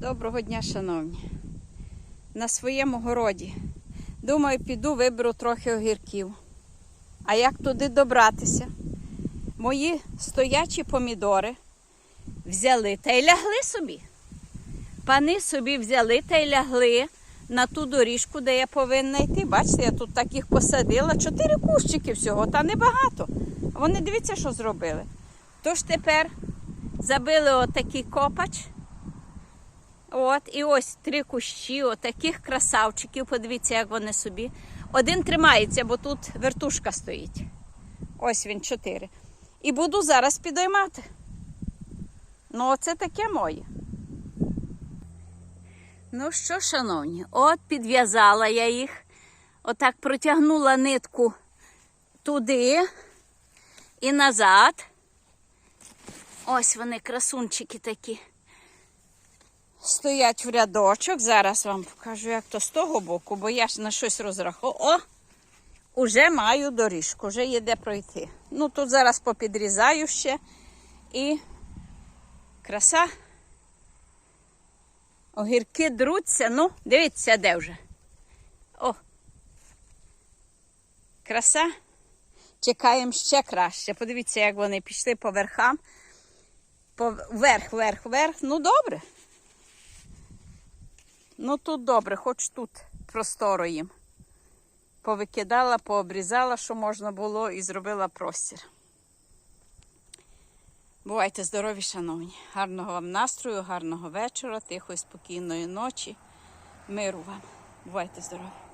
Доброго дня, шановні. На своєму городі. Думаю, піду виберу трохи огірків. А як туди добратися? Мої стоячі помідори взяли та й лягли собі. Пани собі взяли та й лягли на ту доріжку, де я повинна йти. Бачите, я тут таких посадила. Чотири кущики всього, та небагато. Вони дивіться, що зробили. Тож тепер забили отакий копач. От, і ось три кущі, отаких красавчиків. Подивіться, як вони собі. Один тримається, бо тут вертушка стоїть. Ось він, чотири. І буду зараз підіймати. Ну, оце таке моє. Ну що, шановні, от підв'язала я їх. Отак протягнула нитку туди і назад. Ось вони, красунчики такі. Стоять в рядочок. Зараз вам покажу, як то з того боку, бо я ж на щось розраховую. О! Уже маю доріжку, вже є де пройти. Ну тут зараз попідрізаю ще і краса. Огірки друться. Ну, дивіться, де вже. О! Краса. Чекаємо ще краще. Подивіться, як вони пішли по верхам. Вверх, вверх, вверх. Ну, добре. Ну тут добре, хоч тут просторо їм. Повикидала, пообрізала, що можна було, і зробила простір. Бувайте здорові, шановні. Гарного вам настрою, гарного вечора, тихої, спокійної ночі. Миру вам. Бувайте здорові.